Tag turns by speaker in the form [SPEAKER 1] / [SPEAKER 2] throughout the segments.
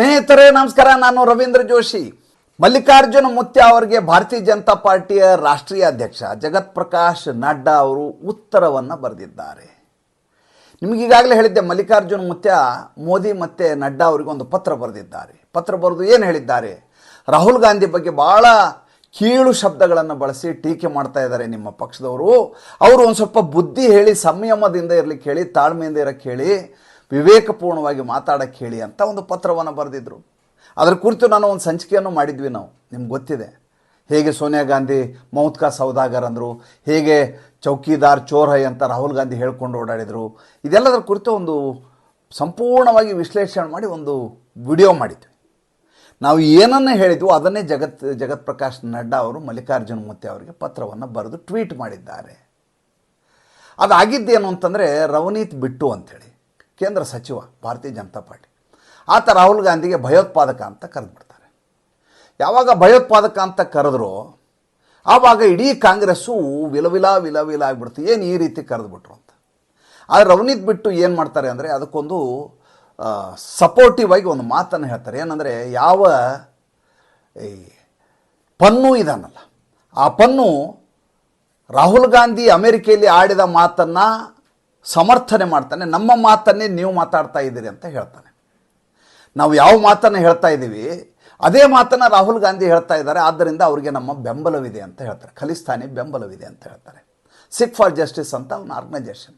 [SPEAKER 1] ಸ್ನೇಹಿತರೇ, ನಮಸ್ಕಾರ. ನಾನು ರವೀಂದ್ರ ಜೋಶಿ. ಮಲ್ಲಿಕಾರ್ಜುನ ಮುತ್ಯ ಅವರಿಗೆ ಭಾರತೀಯ ಜನತಾ ಪಾರ್ಟಿಯ ರಾಷ್ಟ್ರೀಯ ಅಧ್ಯಕ್ಷ ಜಗತ್ ಪ್ರಕಾಶ್ ನಡ್ಡಾ ಅವರು ಉತ್ತರವನ್ನು ಬರೆದಿದ್ದಾರೆ. ನಿಮಗೀಗಾಗಲೇ ಹೇಳಿದ್ದೆ, ಮಲ್ಲಿಕಾರ್ಜುನ ಮುತ್ಯ ಮೋದಿ ಮತ್ತು ನಡ್ಡಾ ಅವರಿಗೆ ಒಂದು ಪತ್ರ ಬರೆದಿದ್ದಾರೆ. ಪತ್ರ ಬರೆದು ಏನು ಹೇಳಿದ್ದಾರೆ? ರಾಹುಲ್ ಗಾಂಧಿ ಬಗ್ಗೆ ಭಾಳ ಕೀಳು ಶಬ್ದಗಳನ್ನು ಬಳಸಿ ಟೀಕೆ ಮಾಡ್ತಾ ಇದ್ದಾರೆ ನಿಮ್ಮ ಪಕ್ಷದವರು. ಅವರು ಒಂದು ಸ್ವಲ್ಪ ಬುದ್ಧಿ ಹೇಳಿ, ಸಂಯಮದಿಂದ ಇರಲಿಕ್ಕೆ ಹೇಳಿ, ತಾಳ್ಮೆಯಿಂದ ಇರಕ್ಕೆ ಹೇಳಿ ವಿವೇಕಪೂರ್ಣವಾಗಿ ಮಾತಾಡಕ್ಕೆ ಹೇಳಿ ಅಂತ ಒಂದು ಪತ್ರವನ್ನು ಬರೆದಿದ್ದರು ಅದರ ಕುರಿತು ನಾನು ಒಂದು ಸಂಚಿಕೆಯನ್ನು ಮಾಡಿದ್ವಿ ನಾವು. ನಿಮ್ಗೆ ಗೊತ್ತಿದೆ. ಹೇಗೆ ಸೋನಿಯಾ ಗಾಂಧಿ ಮೌತ್ಕಾ ಸೌದಾಗರ್ ಅಂದರು, ಹೇಗೆ ಚೌಕಿದಾರ್ ಚೋರ್ ಅಂತ ರಾಹುಲ್ ಗಾಂಧಿ ಹೇಳ್ಕೊಂಡು ಓಡಾಡಿದರು, ಇದೆಲ್ಲದರ ಕುರಿತು ಒಂದು ಸಂಪೂರ್ಣವಾಗಿ ವಿಶ್ಲೇಷಣೆ ಮಾಡಿ ಒಂದು ವಿಡಿಯೋ ಮಾಡಿದ್ವಿ. ನಾವು ಏನನ್ನೇ ಹೇಳಿದ್ವು ಅದನ್ನೇ ಜಗತ್ ಜಗತ್ ಪ್ರಕಾಶ್ ನಡ್ಡಾ ಅವರು ಮಲ್ಲಿಕಾರ್ಜುನ ಮೂರ್ತಿ ಅವರಿಗೆ ಪತ್ರವನ್ನು ಬರೆದು ಟ್ವೀಟ್ ಮಾಡಿದ್ದಾರೆ. ಅದಾಗಿದ್ದೇನು ಅಂತಂದರೆ ರವನೀತ್ ಬಿಟ್ಟು ಅಂಥೇಳಿ ಕೇಂದ್ರ ಸಚಿವ ಭಾರತೀಯ ಜನತಾ ಪಾರ್ಟಿ. ಆತ ರಾಹುಲ್ ಗಾಂಧಿಗೆ ಭಯೋತ್ಪಾದಕ ಅಂತ ಕರೆದ್ಬಿಡ್ತಾರೆ. ಯಾವಾಗ ಭಯೋತ್ಪಾದಕ ಅಂತ ಕರೆದ್ರು, ಆವಾಗ ಇಡೀ ಕಾಂಗ್ರೆಸ್ಸು ವಿಲವಿಲ ವಿಲವಿಲ ಆಗಿಬಿಡ್ತು. ಏನು ಈ ರೀತಿ ಕರೆದ್ಬಿಟ್ರು ಅಂತ. ಆದರೆ ಅವನಿದ್ದು ಬಿಟ್ಟು ಏನು ಮಾಡ್ತಾರೆ ಅಂದರೆ ಅದಕ್ಕೊಂದು ಸಪೋರ್ಟಿವ್ ಆಗಿ ಒಂದು ಮಾತನ್ನು ಹೇಳ್ತಾರೆ. ಏನಂದರೆ ಯಾವ, ಈ, ಪನ್ನು ಇದಾನಲ್ಲ. ಆ ಪನ್ನು ರಾಹುಲ್ ಗಾಂಧಿ ಅಮೆರಿಕೆಯಲ್ಲಿ ಆಡಿದ ಮಾತನ್ನು ಸಮರ್ಥನೆ ಮಾಡ್ತಾನೆ, ನಮ್ಮ ಮಾತನ್ನೇ ನೀವು ಮಾತಾಡ್ತಾ ಇದ್ದೀರಿ ಅಂತ ಹೇಳ್ತಾನೆ. ನಾವು ಯಾವ ಮಾತನ್ನು ಹೇಳ್ತಾ ಇದ್ದೀವಿ, ಅದೇ ಮಾತನ್ನು ರಾಹುಲ್ ಗಾಂಧಿ ಹೇಳ್ತಾ ಇದ್ದಾರೆ, ಆದ್ದರಿಂದ ಅವರಿಗೆ ನಮ್ಮ ಬೆಂಬಲವಿದೆ ಅಂತ ಹೇಳ್ತಾರೆ. ಖಲಿಸ್ತಾನಿ ಬೆಂಬಲವಿದೆ ಅಂತ ಹೇಳ್ತಾರೆ. ಸಿಕ್ ಫಾರ್ ಜಸ್ಟಿಸ್ ಅಂತ ಒಂದು ಆರ್ಗನೈಜೇಷನ್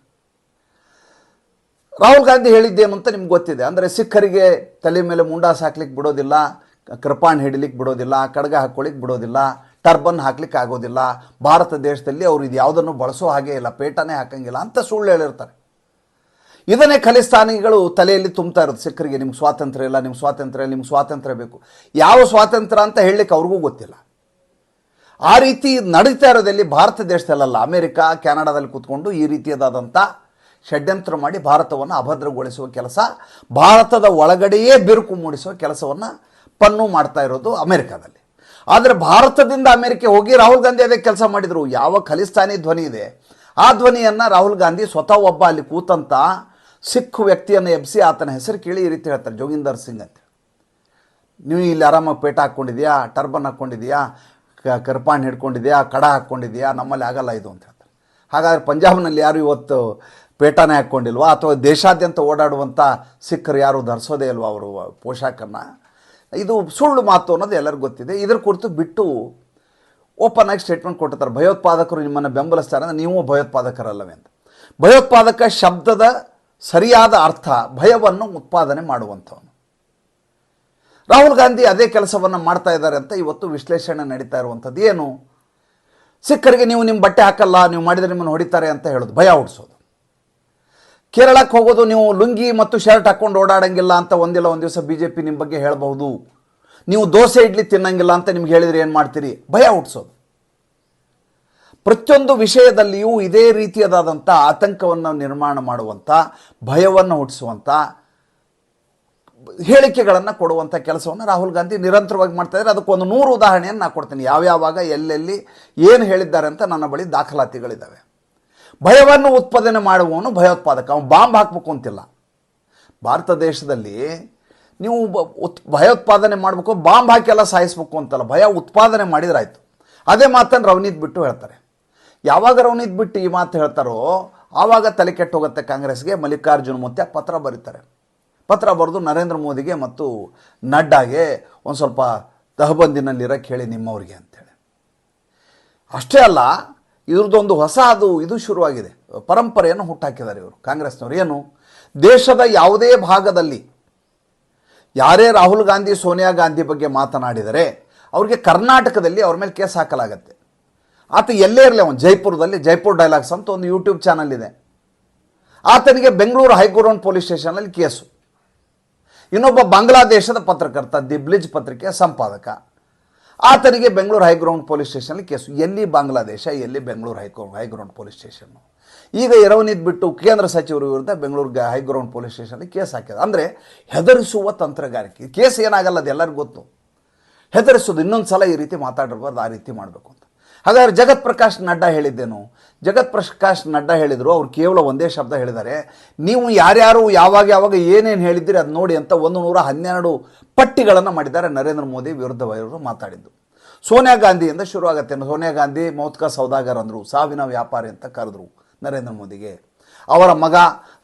[SPEAKER 1] ರಾಹುಲ್ ಗಾಂಧಿ ಹೇಳಿದ್ದೇನು ಅಂತ ನಿಮ್ಗೆ ಗೊತ್ತಿದೆ. ಅಂದರೆ ಸಿಖ್ಖರಿಗೆ ತಲೆ ಮೇಲೆ ಮುಂಡಾಸ್ ಹಾಕ್ಲಿಕ್ಕೆ ಬಿಡೋದಿಲ್ಲ, ಕೃಪಾಣ್ ಹಿಡಿಲಿಕ್ಕೆ ಬಿಡೋದಿಲ್ಲ, ಕಡಗ ಹಾಕ್ಕೊಳ್ಳಿಕ್ಕೆ ಬಿಡೋದಿಲ್ಲ ಟರ್ಬನ್ ಹಾಕ್ಲಿಕ್ಕೆ ಆಗೋದಿಲ್ಲ. ಭಾರತ ದೇಶದಲ್ಲಿ ಅವರು ಇದು ಯಾವುದನ್ನು ಬಳಸೋ ಹಾಗೆ ಇಲ್ಲ, ಪೇಟನೇ ಹಾಕಂಗಿಲ್ಲ ಅಂತ ಸುಳ್ಳು ಹೇಳಿರ್ತಾರೆ. ಇದನ್ನೇ ಖಲಿಸ್ತಾನಿಗಳು ತಲೆಯಲ್ಲಿ ತುಂಬ್ತಾ ಇರೋದು. ಸಿಖ್ಖರಿಗೆ ನಿಮ್ಗೆ ಸ್ವಾತಂತ್ರ್ಯ ಇಲ್ಲ, ನಿಮ್ಗೆ ಸ್ವಾತಂತ್ರ್ಯ ನಿಮ್ಗೆ ಸ್ವಾತಂತ್ರ್ಯ ಬೇಕು. ಯಾವ ಸ್ವಾತಂತ್ರ್ಯ ಅಂತ ಹೇಳಲಿಕ್ಕೆ ಅವ್ರಿಗೂ ಗೊತ್ತಿಲ್ಲ. ಆ ರೀತಿ ನಡೀತಾ ಇರೋದಲ್ಲಿ ಭಾರತ ದೇಶದಲ್ಲ ಅಮೆರಿಕ, ಕೆನಡಾದಲ್ಲಿ ಕೂತ್ಕೊಂಡು ಈ ರೀತಿಯದಾದಂಥ ಷಡ್ಯಂತ್ರ ಮಾಡಿ ಭಾರತವನ್ನು ಅಭದ್ರಗೊಳಿಸುವ ಕೆಲಸ, ಭಾರತದ ಒಳಗಡೆಯೇ ಬಿರುಕು ಮೂಡಿಸುವ ಕೆಲಸವನ್ನು ಪನ್ನು ಮಾಡ್ತಾ ಇರೋದು ಅಮೆರಿಕದಲ್ಲಿ. ಆದರೆ ಭಾರತದಿಂದ ಅಮೆರಿಕೆ ಹೋಗಿ ರಾಹುಲ್ ಗಾಂಧಿ ಅದೇ ಕೆಲಸ ಮಾಡಿದರು. ಯಾವ ಖಲಿಸ್ತಾನಿ ಧ್ವನಿ ಇದೆ? ಆ ಧ್ವನಿಯನ್ನು ರಾಹುಲ್ ಗಾಂಧಿ ಸ್ವತಃ ಒಬ್ಬ ಅಲ್ಲಿ ಕೂತಂತ ಸಿಖ್ ವ್ಯಕ್ತಿಯನ್ನು ಎಬ್ಸಿ ಆತನ ಹೆಸರು ಕೇಳಿ ರೀತಿ ಹೇಳ್ತಾರೆ, ಜೋಗಿಂದರ್ ಸಿಂಗ್ ಅಂತ. ನೀವು ಇಲ್ಲಿ ಆರಾಮಾಗಿ ಪೇಟ ಹಾಕ್ಕೊಂಡಿದ್ಯಾ? ಟರ್ಬನ್ ಹಾಕ್ಕೊಂಡಿದ್ಯಾ? ಕರ್ಪಾಣ್ ಹಿಡ್ಕೊಂಡಿದ್ಯಾ? ಕಡ ಹಾಕ್ಕೊಂಡಿದ್ಯಾ? ನಮ್ಮಲ್ಲಿ ಆಗಲ್ಲ ಇದು ಅಂತ ಹೇಳ್ತಾರೆ. ಹಾಗಾದ್ರೆ ಪಂಜಾಬ್ನಲ್ಲಿ ಯಾರು ಇವತ್ತು ಪೇಟಾನೇ ಹಾಕ್ಕೊಂಡಿಲ್ವಾ? ಅಥವಾ ದೇಶಾದ್ಯಂತ ಓಡಾಡುವಂಥ ಸಿಖ್ಖರು ಯಾರು ಧರಿಸೋದೇ ಇಲ್ವಾ ಅವರು ಪೋಷಾಕನ್ನು ಇದು ಸುಳ್ಳು ಮಾತು ಅನ್ನೋದು ಎಲ್ಲರಿಗೂ ಗೊತ್ತಿದೆ. ಇದರ ಕುರಿತು ಬಿಟ್ಟು ಓಪನ್ ಆಗಿ ಸ್ಟೇಟ್ಮೆಂಟ್ ಕೊಟ್ಟಿರ್ತಾರೆ. ಭಯೋತ್ಪಾದಕರು ನಿಮ್ಮನ್ನು ಬೆಂಬಲಿಸ್ತಾರೆ ಅಂದರೆ ನೀವು ಭಯೋತ್ಪಾದಕರಲ್ಲವೇ ಅಂತ. ಭಯೋತ್ಪಾದಕ ಶಬ್ದದ ಸರಿಯಾದ ಅರ್ಥ, ಭಯವನ್ನು ಉತ್ಪಾದನೆ ಮಾಡುವಂಥವನು. ರಾಹುಲ್ ಗಾಂಧಿ ಅದೇ ಕೆಲಸವನ್ನು ಮಾಡ್ತಾ ಇದ್ದಾರೆ ಅಂತ ಇವತ್ತು ವಿಶ್ಲೇಷಣೆ ನಡೀತಾ ಇರುವಂಥದ್ದು. ಏನು? ಸಿಖ್ಖರಿಗೆ ನೀವು ನಿಮ್ಮ ಬಟ್ಟೆ ಹಾಕಲ್ಲ, ನೀವು ಮಾಡಿದರೆ ನಿಮ್ಮನ್ನು ಹೊಡಿತಾರೆ ಅಂತ ಹೇಳೋದು. ಭಯ ಹುಟ್ಟಿಸೋದು ಕೇರಳಕ್ಕೆ ಹೋಗೋದು ನೀವು ಲುಂಗಿ ಮತ್ತು ಶರ್ಟ್ ಹಾಕ್ಕೊಂಡು ಓಡಾಡಂಗಿಲ್ಲ ಅಂತ ಒಂದಿಲ್ಲ, ಒಂದು ದಿವಸ ಬಿ ಜೆ ಪಿ ನಿಮ್ಮ ಬಗ್ಗೆ ಹೇಳಬಹುದು. ನೀವು ದೋಸೆ ಇಡ್ಲಿ ತಿನ್ನಂಗಿಲ್ಲ ಅಂತ ನಿಮ್ಗೆ ಹೇಳಿದರೆ ಏನು ಮಾಡ್ತೀರಿ? ಭಯ ಹುಟ್ಟಿಸೋದು ಪ್ರತಿಯೊಂದು ವಿಷಯದಲ್ಲಿಯೂ ಇದೇ ರೀತಿಯಾದಂಥ ಆತಂಕವನ್ನು ನಿರ್ಮಾಣ ಮಾಡುವಂಥ ಭಯವನ್ನು ಹುಟ್ಟಿಸುವಂಥ ಹೇಳಿಕೆಗಳನ್ನು ಕೊಡುವಂಥ ಕೆಲಸವನ್ನು ರಾಹುಲ್ ಗಾಂಧಿ ನಿರಂತರವಾಗಿ ಮಾಡ್ತಾ ಇದ್ದಾರೆ. ಅದಕ್ಕೊಂದು ನೂರು ಉದಾಹರಣೆಯನ್ನು ನಾನು ಕೊಡ್ತೀನಿ. ಯಾವ್ಯಾವಾಗ, ಎಲ್ಲೆಲ್ಲಿ, ಏನು ಹೇಳಿದ್ದಾರೆ ಅಂತ ನನ್ನ ಬಳಿ ದಾಖಲಾತಿಗಳಿದ್ದಾವೆ ಭಯವನ್ನು ಉತ್ಪಾದನೆ ಮಾಡುವವನು ಭಯೋತ್ಪಾದಕ, ಅವನು ಬಾಂಬ್ ಹಾಕಬೇಕು ಅಂತಿಲ್ಲ. ಭಾರತ ದೇಶದಲ್ಲಿ ನೀವು ಉತ್, ಭಯೋತ್ಪಾದನೆ ಮಾಡಬೇಕು, ಬಾಂಬ್ ಹಾಕಿ ಎಲ್ಲ ಸಾಯಿಸ್ಬೇಕು ಅಂತಲ್ಲ, ಭಯ ಉತ್ಪಾದನೆ ಮಾಡಿದ್ರಾಯ್ತು. ಅದೇ ಮಾತನ್ನು ರವನೀತ್ ಬಿಟ್ಟು ಹೇಳ್ತಾರೆ. ಯಾವಾಗ ರವನೀತ್ ಬಿಟ್ಟು ಈ ಮಾತು ಹೇಳ್ತಾರೋ, ಆವಾಗ ತಲೆ ಕೆಟ್ಟು ಹೋಗುತ್ತೆ ಕಾಂಗ್ರೆಸ್ಗೆ, ಮಲ್ಲಿಕಾರ್ಜುನ್ ಮುತ್ಯ ಪತ್ರ ಬರೀತಾರೆ. ಪತ್ರ ಬರೆದು ನರೇಂದ್ರ ಮೋದಿಗೆ ಮತ್ತು ನಡ್ಡಾಗೆ ಒಂದು ಸ್ವಲ್ಪ ತಹಬಂದಿನಲ್ಲಿರೋಕ್ಕೆ ಹೇಳಿ ನಿಮ್ಮವ್ರಿಗೆ ಅಂತೇಳಿ. ಅಷ್ಟೇ ಅಲ್ಲ ಇವ್ರದ್ದೊಂದು ಹೊಸ ಅದು ಇದು ಶುರುವಾಗಿದೆ. ಪರಂಪರೆಯನ್ನು ಹುಟ್ಟಾಕಿದ್ದಾರೆ ಇವರು, ಕಾಂಗ್ರೆಸ್ನವರು. ಏನು? ದೇಶದ ಯಾವುದೇ ಭಾಗದಲ್ಲಿ ಯಾರೇ ರಾಹುಲ್ ಗಾಂಧಿ, ಸೋನಿಯಾ ಗಾಂಧಿ ಬಗ್ಗೆ ಮಾತನಾಡಿದರೆ ಅವ್ರಿಗೆ ಕರ್ನಾಟಕದಲ್ಲಿ ಅವ್ರ ಮೇಲೆ ಕೇಸ್ ಹಾಕಲಾಗತ್ತೆ. ಆತ ಎಲ್ಲೇ ಇರಲಿ, ಅವನು ಜೈಪುರದಲ್ಲಿ, ಜೈಪುರ್ ಡೈಲಾಗ್ಸ್ ಅಂತ ಒಂದು ಯೂಟ್ಯೂಬ್ ಚಾನಲ್ ಇದೆ. ಆತನಿಗೆ ಬೆಂಗಳೂರು ಹೈಕೋರ್ಟ್ ಪೊಲೀಸ್ ಸ್ಟೇಷನಲ್ಲಿ ಕೇಸು. ಇನ್ನೊಬ್ಬ ಬಾಂಗ್ಲಾದೇಶದ ಪತ್ರಕರ್ತ ದಿ ಬ್ಲಿಜ್ ಪತ್ರಿಕೆಯ ಸಂಪಾದಕ. ಆತನಿಗೆ ಬೆಂಗಳೂರು ಹೈಗ್ರೌಂಡ್ ಪೊಲೀಸ್ ಸ್ಟೇಷನಲ್ಲಿ ಕೇಸು. ಎಲ್ಲಿ ಬಾಂಗ್ಲಾದೇಶ, ಎಲ್ಲಿ ಬೆಂಗಳೂರು ಹೈಕೋ, ಹೈಗ್ರೌಂಡ್ ಪೊಲೀಸ್ ಸ್ಟೇಷನ್ನು? ಈಗ ಎರವನಿದ್ ಬಿಟ್ಟು ಕೇಂದ್ರ ಸಚಿವರು ವಿರುದ್ಧ ಬೆಂಗಳೂರು ಹೈಗ್ರೌಂಡ್ ಪೊಲೀಸ್ ಸ್ಟೇಷನಲ್ಲಿ ಕೇಸ್ ಹಾಕಿದ. ಅಂದರೆ ಹೆದರಿಸುವ ತಂತ್ರಗಾರಿಕೆ. ಕೇಸ್ ಏನಾಗಲ್ಲ ಅದು ಎಲ್ಲರಿಗೂ ಗೊತ್ತು. ಹೆದರಿಸೋದು ಇನ್ನೊಂದು ಸಲ ಈ ರೀತಿ ಮಾತಾಡಿರ್ಬಾರ್ದು ಆ ರೀತಿ ಮಾಡಬೇಕು ಅಂತ. ಹಾಗಾದ್ರೆ ಜಗತ್ ಪ್ರಕಾಶ್ ನಡ್ಡಾ ಹೇಳಿದ್ದೇನು? ಜಗತ್ ಪ್ರಕಾಶ್ ನಡ್ಡಾ ಹೇಳಿದರು, ಅವ್ರು ಕೇವಲ ಒಂದೇ ಶಬ್ದ ಹೇಳಿದ್ದಾರೆ. ನೀವು ಯಾರ್ಯಾರು ಯಾವಾಗ ಯಾವಾಗ ಏನೇನು ಹೇಳಿದ್ದೀರಿ ಅದು ನೋಡಿ ಅಂತ ಒಂದು ನೂರ ಹನ್ನೆರಡು ಪಟ್ಟಿಗಳನ್ನು ಮಾಡಿದ್ದಾರೆ ನರೇಂದ್ರ ಮೋದಿ ವಿರುದ್ಧವರು ಮಾತಾಡಿದ್ದು. ಸೋನಿಯಾ ಗಾಂಧಿಯಿಂದ ಶುರುವಾಗತ್ತೆ ಸೋನಿಯಾ ಗಾಂಧಿ ಮೌತ್ಕ ಸೌದಾಗರ್ ಅಂದರು, ಸಾವಿನ ವ್ಯಾಪಾರಿ ಅಂತ ಕರೆದ್ರು ನರೇಂದ್ರ ಮೋದಿಗೆ. ಅವರ ಮಗ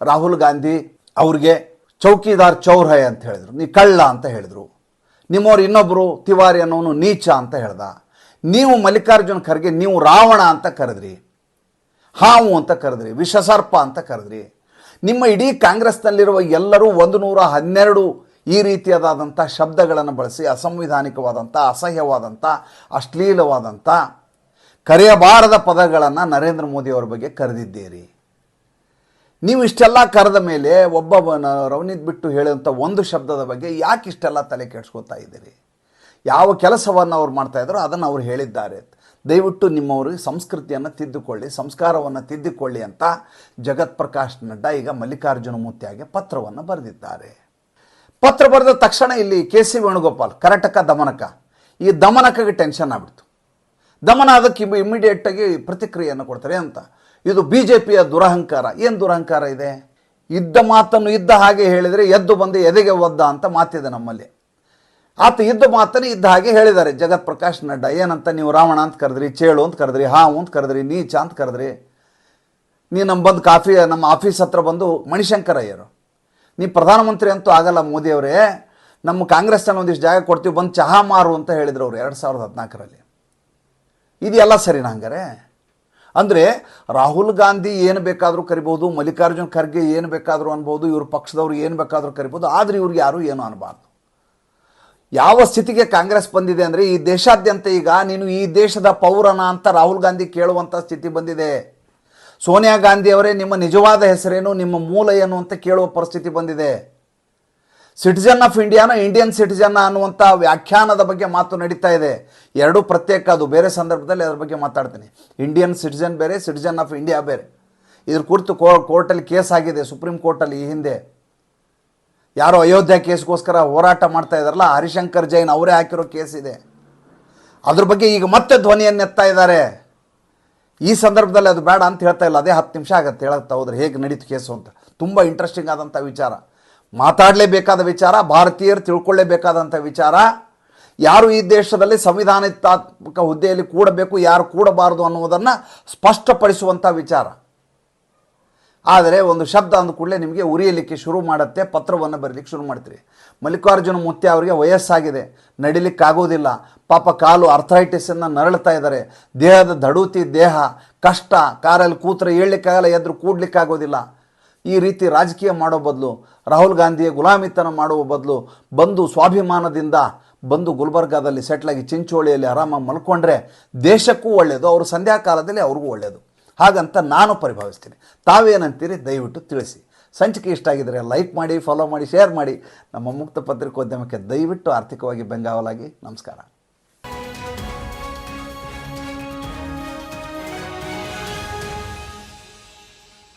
[SPEAKER 1] ರಾಹುಲ್ ಗಾಂಧಿ ಅವ್ರಿಗೆ ಚೌಕಿದಾರ್ ಚೌರ್ ಅಂತ ಹೇಳಿದರು ನೀ ಕಳ್ಳ ಅಂತ ಹೇಳಿದರು. ನಿಮ್ಮವ್ರು ಇನ್ನೊಬ್ಬರು ತಿವಾರಿ ಅನ್ನೋನು ನೀಚ ಅಂತ ಹೇಳ್ದ. ನೀವು ಮಲ್ಲಿಕಾರ್ಜುನ್ ಖರ್ಗೆ, ನೀವು ರಾವಣ ಅಂತ ಕರೆದ್ರಿ. ಹಾವು ಅಂತ ಕರೆದ್ರಿ, ವಿಷಸರ್ಪ ಅಂತ ಕರೆದ್ರಿ. ನಿಮ್ಮ ಇಡೀ ಕಾಂಗ್ರೆಸ್ನಲ್ಲಿರುವ ಎಲ್ಲರೂ ಒಂದು ನೂರ ಹನ್ನೆರಡು ಈ ರೀತಿಯಾದಂಥ ಶಬ್ದಗಳನ್ನು ಬಳಸಿ, ಅಸಂವಿಧಾನಿಕವಾದಂಥ, ಅಸಹ್ಯವಾದಂಥ, ಅಶ್ಲೀಲವಾದಂಥ, ಕರೆಯಬಾರದ ಪದಗಳನ್ನು ನರೇಂದ್ರ ಮೋದಿಯವರ ಬಗ್ಗೆ ಕರೆದಿದ್ದೀರಿ. ನೀವು ಇಷ್ಟೆಲ್ಲ ಕರೆದ ಮೇಲೆ ಒಬ್ಬ ರವನಿದ್ ಬಿಟ್ಟು ಹೇಳುವಂಥ ಒಂದು ಶಬ್ದದ ಬಗ್ಗೆ ಯಾಕೆ ಇಷ್ಟೆಲ್ಲ ತಲೆ ಕೆಡಿಸ್ಕೊತಾ ಇದ್ದೀರಿ? ಯಾವ ಕೆಲಸವನ್ನು ಅವ್ರು ಮಾಡ್ತಾಯಿದ್ರು ಅದನ್ನು ಅವ್ರು ಹೇಳಿದ್ದಾರೆ ದಯವಿಟ್ಟು ನಿಮ್ಮವ್ರಿಗೆ ಸಂಸ್ಕೃತಿಯನ್ನು ತಿದ್ದುಕೊಳ್ಳಿ, ಸಂಸ್ಕಾರವನ್ನು ತಿದ್ದುಕೊಳ್ಳಿ ಅಂತ ಜಗತ್ ಪ್ರಕಾಶ್ ನಡ್ಡಾ ಈಗ ಮಲ್ಲಿಕಾರ್ಜುನ ಮೂರ್ತಿಯಾಗಿ ಪತ್ರವನ್ನು ಬರೆದಿದ್ದಾರೆ. ಪತ್ರ ಬರೆದ ತಕ್ಷಣ ಇಲ್ಲಿ ಕೆ ಸಿ ವೇಣುಗೋಪಾಲ್, ಕರಟಕ ದಮನಕ. ಈ ದಮನಕಗೆ ಟೆನ್ಷನ್ ಆಗ್ಬಿಡ್ತು. ದಮನ ಅದಕ್ಕೆ ಇಮಿಡಿಯೇಟಾಗಿ ಪ್ರತಿಕ್ರಿಯೆಯನ್ನು ಕೊಡ್ತಾರೆ ಅಂತ. ಇದು ಬಿ ಜೆ ಪಿಯ ದುರಹಂಕಾರ. ಏನು ದುರಹಂಕಾರ ಇದೆ? ಇದ್ದ ಮಾತನ್ನು ಇದ್ದ ಹಾಗೆ ಹೇಳಿದರೆ ಎದ್ದು ಬಂದು ಎದೆಗೆ ಒದ್ದ ಅಂತ ಮಾತಿದೆ ನಮ್ಮಲ್ಲಿ. ಆತ ಇದ್ದ ಮಾತನೇ ಇದ್ದ ಹಾಗೆ ಹೇಳಿದ್ದಾರೆ. ಜಗತ್ ಪ್ರಕಾಶ್ ನಡ್ಡ, ಏನಂತ ನೀವು ರಾವಣ ಅಂತ ಕರೆದ್ರಿ, ಚೇಳು ಅಂತ ಕರೆದ್ರಿ ಹಾವು ಅಂತ ಕರೆದ್ರಿ, ನೀಚ ಅಂತ ಕರೆದ್ರಿ. ನೀ ನಮ್ಮ ಬಂದು ಕಾಫಿ, ನಮ್ಮ ಆಫೀಸ್ ಹತ್ರ ಬಂದು ಮಣಿಶಂಕರಯ್ಯರು ನೀ ಪ್ರಧಾನಮಂತ್ರಿ ಅಂತೂ ಆಗಲ್ಲ ಮೋದಿಯವರೇ ನಮ್ಮ ಕಾಂಗ್ರೆಸ್ನಲ್ಲಿ ಒಂದಿಷ್ಟು ಜಾಗ ಕೊಡ್ತೀವಿ, ಬಂದು ಚಹಾ ಮಾರು ಅಂತ ಹೇಳಿದ್ರು ಅವರು ಎರಡು ಸಾವಿರದ ಹದಿನಾಲ್ಕರಲ್ಲಿ. ಇದೆಲ್ಲ ಸರಿನಾ ಹಂಗಾರೆ? ಅಂದರೆ ರಾಹುಲ್ ಗಾಂಧಿ ಏನು ಬೇಕಾದರೂ ಕರಿಬೋದು, ಮಲ್ಲಿಕಾರ್ಜುನ್ ಖರ್ಗೆ ಏನು ಬೇಕಾದರೂ ಅನ್ಬೋದು, ಇವ್ರ ಪಕ್ಷದವ್ರು ಏನು ಬೇಕಾದರೂ ಕರಿಬೋದು, ಆದರೆ ಇವ್ರಿಗೆ ಯಾರೂ ಏನು ಅನ್ಬಾರ್ದು. ಯಾವ ಸ್ಥಿತಿಗೆ ಕಾಂಗ್ರೆಸ್ ಬಂದಿದೆ ಅಂದರೆ ಈ ದೇಶಾದ್ಯಂತ ಈಗ ನೀನು ಈ ದೇಶದ ಪೌರನ ಅಂತ ರಾಹುಲ್ ಗಾಂಧಿ ಕೇಳುವಂಥ ಸ್ಥಿತಿ ಬಂದಿದೆ. ಸೋನಿಯಾ ಗಾಂಧಿ ಅವರೇ ನಿಮ್ಮ ನಿಜವಾದ ಹೆಸರೇನು, ನಿಮ್ಮ ಮೂಲ ಏನು ಅಂತ ಕೇಳುವ ಪರಿಸ್ಥಿತಿ ಬಂದಿದೆ. ಸಿಟಿಜನ್ ಆಫ್ ಇಂಡಿಯಾನ ಇಂಡಿಯನ್ ಸಿಟಿಜನ್ ಅನ್ನುವಂಥ ವ್ಯಾಖ್ಯಾನದ ಬಗ್ಗೆ ಮಾತು ನಡೀತಾ ಇದೆ. ಎರಡೂ ಪ್ರತ್ಯೇಕ, ಅದು ಬೇರೆ ಸಂದರ್ಭದಲ್ಲಿ ಅದ್ರ ಬಗ್ಗೆ ಮಾತಾಡ್ತೀನಿ. ಇಂಡಿಯನ್ ಸಿಟಿಜನ್ ಬೇರೆ ಸಿಟಿಜನ್ ಆಫ್ ಇಂಡಿಯಾ ಬೇರೆ. ಇದ್ರ ಕುರಿತು ಕೋರ್ಟಲ್ಲಿ ಕೇಸ್ ಆಗಿದೆ ಸುಪ್ರೀಂ ಕೋರ್ಟಲ್ಲಿ ಈ ಹಿಂದೆ. ಯಾರೋ ಅಯೋಧ್ಯ ಕೇಸ್ಗೋಸ್ಕರ ಹೋರಾಟ ಮಾಡ್ತಾ ಇದ್ದಾರಲ್ಲ, ಹರಿಶಂಕರ್ ಜೈನ್ ಅವರೇ ಹಾಕಿರೋ ಕೇಸ್ ಇದೆ. ಅದ್ರ ಬಗ್ಗೆ ಈಗ ಮತ್ತೆ ಧ್ವನಿಯನ್ನೆತ್ತಾ ಇದ್ದಾರೆ. ಈ ಸಂದರ್ಭದಲ್ಲಿ ಅದು ಬೇಡ ಅಂತ ಹೇಳ್ತಾ ಇಲ್ಲ, ಅದೇ ಹತ್ತು ನಿಮಿಷ ಆಗತ್ತೆ ಹೇಳತ್ತಾ ಹೋದ್ರೆ ಹೇಗೆ ನಡೀತು ಕೇಸು ಅಂತ. ತುಂಬ ಇಂಟ್ರೆಸ್ಟಿಂಗ್ ಆದಂಥ ವಿಚಾರ. ಮಾತಾಡಲೇಬೇಕಾದ ವಿಚಾರ, ಭಾರತೀಯರು ತಿಳ್ಕೊಳ್ಳೇಬೇಕಾದಂಥ ವಿಚಾರ. ಯಾರು ಈ ದೇಶದಲ್ಲಿ ಸಂವಿಧಾನಾತ್ಮಕ ಹುದ್ದೆಯಲ್ಲಿ ಕೂಡಬೇಕು, ಯಾರು ಕೂಡಬಾರದು ಅನ್ನುವುದನ್ನು ಸ್ಪಷ್ಟಪಡಿಸುವಂಥ ವಿಚಾರ. ಆದರೆ ಒಂದು ಶಬ್ದ ಅಂದ ಕೂಡಲೇ ನಿಮಗೆ ಉರಿಯಲಿಕ್ಕೆ ಶುರು ಮಾಡುತ್ತೆ, ಪತ್ರವನ್ನು ಬರೀಲಿಕ್ಕೆ ಶುರು ಮಾಡ್ತೀರಿ. ಮಲ್ಲಿಕಾರ್ಜುನ ಮುತ್ಯ ಅವರಿಗೆ ವಯಸ್ಸಾಗಿದೆ, ನಡಿಲಿಕ್ಕಾಗೋದಿಲ್ಲ. ಪಾಪ ಕಾಲು ಅರ್ಥರೈಟಿಸನ್ನು ನರಳ್ತಾ ಇದ್ದಾರೆ. ದೇಹದ ದಡುತಿ ದೇಹ, ಕಷ್ಟ, ಕಾರಲ್ಲಿ ಕೂತ್ರೆ ಏಳಲಿಕ್ಕಾಗಲ್ಲ, ಎದ್ರು ಕೂಡ್ಲಿಕ್ಕಾಗೋದಿಲ್ಲ. ಈ ರೀತಿ ರಾಜಕೀಯ ಮಾಡೋ ಬದಲು, ರಾಹುಲ್ ಗಾಂಧಿಯ ಗುಲಾಮಿತನ ಮಾಡುವ ಬದಲು, ಬಂದು ಸ್ವಾಭಿಮಾನದಿಂದ ಬಂದು ಗುಲ್ಬರ್ಗಾದಲ್ಲಿ ಸೆಟ್ಲಾಗಿ ಚಿಂಚೋಳಿಯಲ್ಲಿ ಆರಾಮಾಗಿ ಮಲ್ಕೊಂಡ್ರೆ ದೇಶಕ್ಕೂ ಒಳ್ಳೆಯದು ಅವರು ಸಂಧ್ಯಾ ಕಾಲದಲ್ಲಿ ಅವ್ರಿಗೂ ಒಳ್ಳೆಯದು ಹಾಗಂತ ನಾನು ಪರಿಭಾವಿಸ್ತೀನಿ. ತಾವೇನಂತೀರಿ ದಯವಿಟ್ಟು ತಿಳಿಸಿ. ಸಂಚಿಕೆ ಇಷ್ಟ ಆಗಿದರೆ ಲೈಕ್ ಮಾಡಿ ಫಾಲೋ ಮಾಡಿ ಶೇರ್ ಮಾಡಿ. ನಮ್ಮ ಮುಕ್ತ ಪತ್ರಿಕೋದ್ಯಮಕ್ಕೆ ದಯವಿಟ್ಟು ಆರ್ಥಿಕವಾಗಿ ಬೆಂಗಾವಲಾಗಿ. ನಮಸ್ಕಾರ.